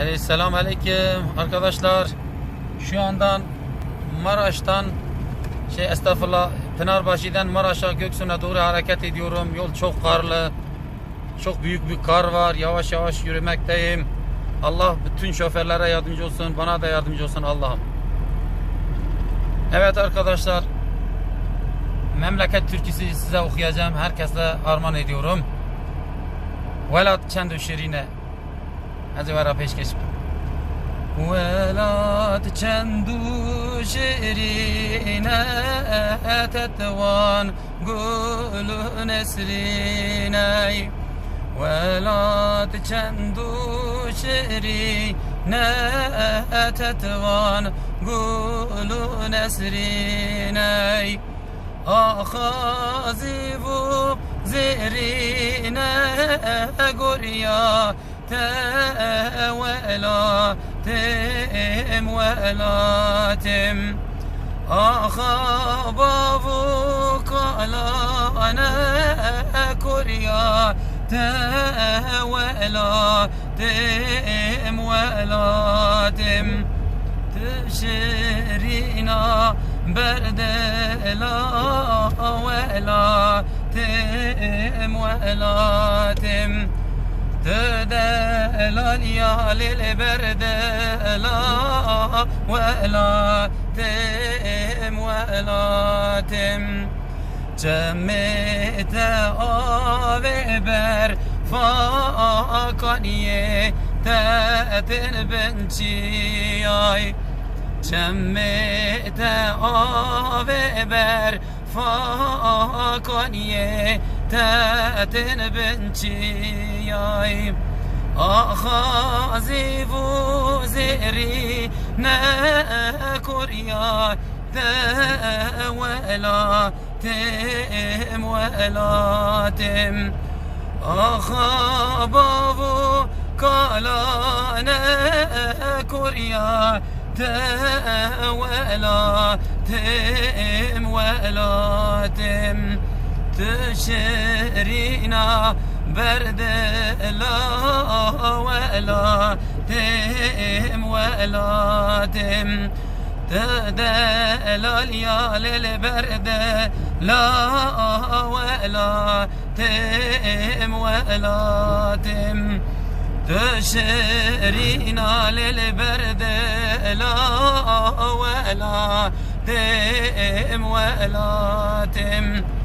Evet, selam aleyküm arkadaşlar. Şu andan Maraş'tan şey estağfurullah Pınarbaşı'dan Maraş'a Göksu'na doğru hareket ediyorum. Yol çok karlı. Çok büyük bir kar var. Yavaş yavaş yürümekteyim. Allah bütün şoförlere yardımcı olsun. Bana da yardımcı olsun Allah'ım. Evet arkadaşlar. Memleket türküsü size okuyacağım. Herkese armağan ediyorum. Velat çendü şirine. Hadi vera peşkeş. ولات چندو شیرینه تتوان گل نسرینه ولات چندو شیرینه تتوان گل نسرینه آخازی و زیرینه گریا ولا تم ولا تم أخابوك على أنا كريا ولا تم ولا تم تشرينا برد لا ولا تم ولا تم تدلل يا للبرد لا ولا تم ولا تم. جمعت آب بر فاقانية تأتن بنشياي جمعت آب بر فاقانية تأتن بنشياي أخازي وزيري نكوريا ولا تم ولا تم أخابو كالا نكوريا ولا تم ولا تم تشرينا برد لا ولا تم ولا تم. تدلل يا للبرد لا ولا تم ولا تم. تشرينا للبرد لا ولا تم ولا تم.